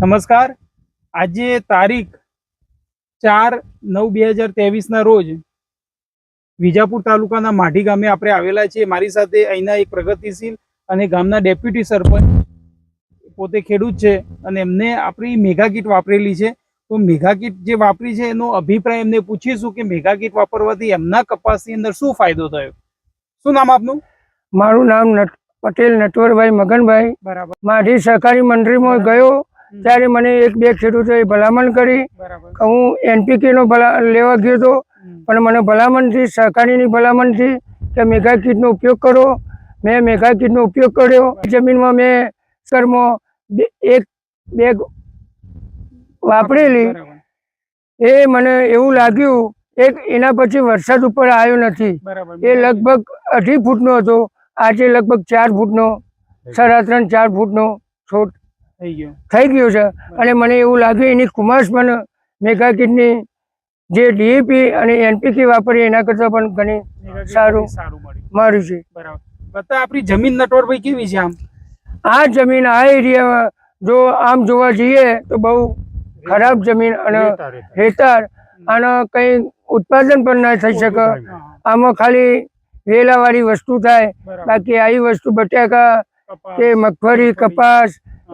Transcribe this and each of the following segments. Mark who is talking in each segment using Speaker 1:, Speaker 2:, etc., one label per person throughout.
Speaker 1: નમસ્કાર. આજે તારીખ ચાર નવ બે હજાર ત્રેવીસના રોજ વિજાપુર તાલુકાના માઢી ગામે આપણે આવેલા છીએ. મારી સાથે અહીંના એક પ્રગતિશીલ અને ગામના ડેપ્યુટી સરપંચ પોતે ખેડૂત છે અને એમને આપણી મેગા કીટ વાપરેલી છે. તો મેગા કીટ જે વાપરી છે એનો અભિપ્રાય એમને પૂછીશું કે મેગા કીટ વાપરવાથી એમના કપાસની અંદર શું ફાયદો થયો? શું નામ આપનું?
Speaker 2: મારું નામ પટેલ નટવરભાઈ મગનભાઈ.
Speaker 1: બરાબર.
Speaker 2: માઢી સહકારી મંડળીમાં ગયો. ત્યારે મને એક બે ખેડૂતોએ ભલામણ કરી કે હું એનપીકેનો ભલા લેવા ગયો હતો. પણ મને ભલામણથી સહકારીની ભલામણથી કે મેઘા કીટનો ઉપયોગ કરો. મેં મેઘા કીટનો ઉપયોગ કર્યો. જમીનમાં મેં બે- એક બેગ વાપરેલી. એ મને એવું લાગ્યું એક એના પછી વરસાદ ઉપર આવ્યો નથી. એ લગભગ અઢી ફૂટનો હતો. આજે લગભગ ચાર ફૂટનો સાડા ત્રણ ચાર ફૂટનો છોડ
Speaker 1: થઈ ગયું.
Speaker 2: છે. અને મને એવું લાગ્યું એની કુમાશ પણ મેગા કીટની જે ડીએપી અને એનપીકે વાપરી એના કરતાં પણ ઘણી સારું.
Speaker 1: મળ્યું.
Speaker 2: છે.
Speaker 1: બરાબર. આપણી જમીન નટવરભાઈ કેવી છે આમ?
Speaker 2: આ જમીન આ એરિયામાં જો આમ જોવા જઈએ તો બહુ ખરાબ જમીન અને રેતાળ. અને કંઈ ઉત્પાદન પણ ના થઈ શકે. આમાં ખાલી વેલાવાળી વસ્તુ થાય. બાકી આવી વસ્તુ બટાકા કે મગફળી. કપાસ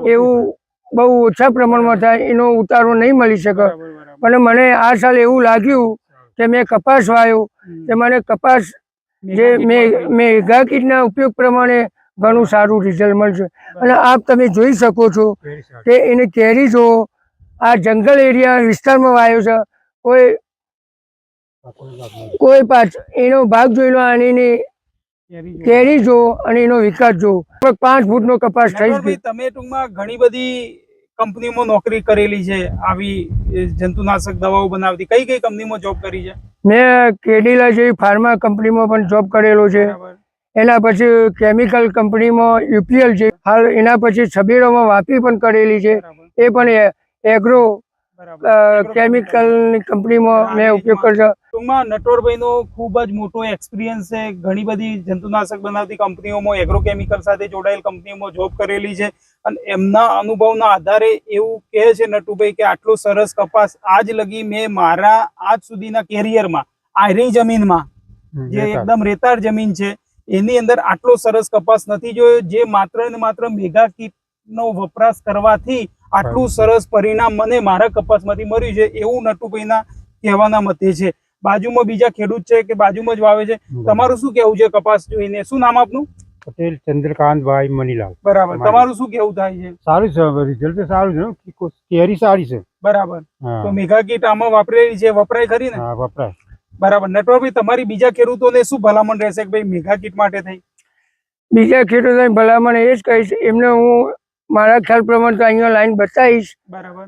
Speaker 2: એવું બહુ ઓછા પ્રમાણમાં થાય એનો ઉતારો નહીં મળી શકે. પણ મને આ સાલ એવું લાગ્યું કે મેં કપાસ વાવ્યો કે મને કપાસ જે મેં મેઘા કીટના ઉપયોગ પ્રમાણે ઘણું સારું રિઝલ્ટ મળશે. અને આપ તમે જોઈ શકો છો કે એની કેરી જો આ જંગલ એરિયા વિસ્તારમાં વાયો છે કોઈ કોઈ પાછ એનો ભાગ જોઈ લો અને એની
Speaker 1: કેરી જો.
Speaker 2: અને એનો વિકાસ જો લગભગ પાંચ ફૂટનો કપાસ થઈ ગયો.
Speaker 1: તમે ટૂંકમાં ઘણી બધી કંપનીમાં નોકરી કરેલી છે આવી જંતુનાશક દવાઓ બનાવતી. કઈ કઈ કંપનીમાં જોબ કરી છે?
Speaker 2: મેં કેડીલા જેવી ફાર્મા કંપનીમાં પણ જોબ કરેલો છે. એના પછી કેમિકલ કંપનીમાં યુપીએલ છે. હાલ એના પછી છબીરોમાં વાપી પણ કરેલી છે. એ પણ એગ્રો કેમિકલની કંપનીમાં મેં ઉપયોગ કર્યો
Speaker 1: ટૂંકમાં નટવરભાઈનો ખૂબ જ મોટો એક્સપિરિયન્સ છે. ઘણી બધી જંતુનાશક બનાવતી કંપનીઓમાં એગ્રોકેમિકલ સાથે જોડાયેલ કંપનીઓમાં જોબ કરેલી છે. અને એમના અનુભવના આધારે એવું કહે છે નટુભાઈ કે આટલો સરસ કપાસ આજ લગી મેં મારા આજ સુધીના કેરિયરમાં આયરી જમીનમાં જે એકદમ રેતાળ જમીન છે એની અંદર આટલો સરસ કપાસ નથી જોયો. જે માત્ર ને માત્ર મેગા કીટનો વપરાશ કરવાથી આટલું સરસ પરિણામ મને મારા કપાસમાંથી મળ્યું છે એવું નટુભાઈના કહેવાના મતે છે. બાજુમાં બીજા ખેડૂત છે કે બાજુમાં જ વાવે છે? તમારું શું કેવું છે કપાસ જોઈને? શું નામ આપનું?
Speaker 3: પટેલ ચંદ્રકાંતભાઈ મનીલાલ.
Speaker 1: બરાબર. તમારું શું કેવું થાય છે?
Speaker 3: સારું છે રિઝલ્ટ સારું છે કેરી સારી છે.
Speaker 1: બરાબર. તો મેઘા કીટ આમાં વાપરેલી છે વપરાય ખરી ને?
Speaker 3: હા વપરાય.
Speaker 1: બરાબર. નટવરભાઈ તમારી બીજા ખેડૂતોને શું ભલામણ રહેશે કે ભાઈ મેઘા કીટ માટે થઈ?
Speaker 2: બીજા ખેડૂતોની ભલામણ એ જ કહીશ એમને હું મારા ખ્યાલ પ્રમાણે તો અહીંયા લાઈન બતાવીશ.
Speaker 1: બરાબર.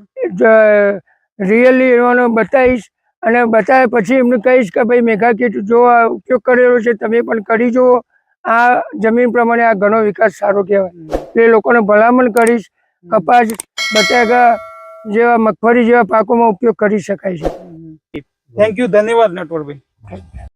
Speaker 2: રિયલી એવાનો બતાવીશ અને બતાવ્યા પછી એમને કહીશ કે ભાઈ મેઘા કીટ જો આ ઉપયોગ કરેલો છે તમે પણ કરી જુઓ. આ જમીન પ્રમાણે આ ઘણો વિકાસ સારો કહેવાય. એટલે લોકોને ભલામણ કરીશ. કપાસ બટાકા જેવા મગફળી જેવા પાકોમાં ઉપયોગ કરી શકાય છે.
Speaker 1: થેન્ક યુ ધન્યવાદ નટવરભાઈ.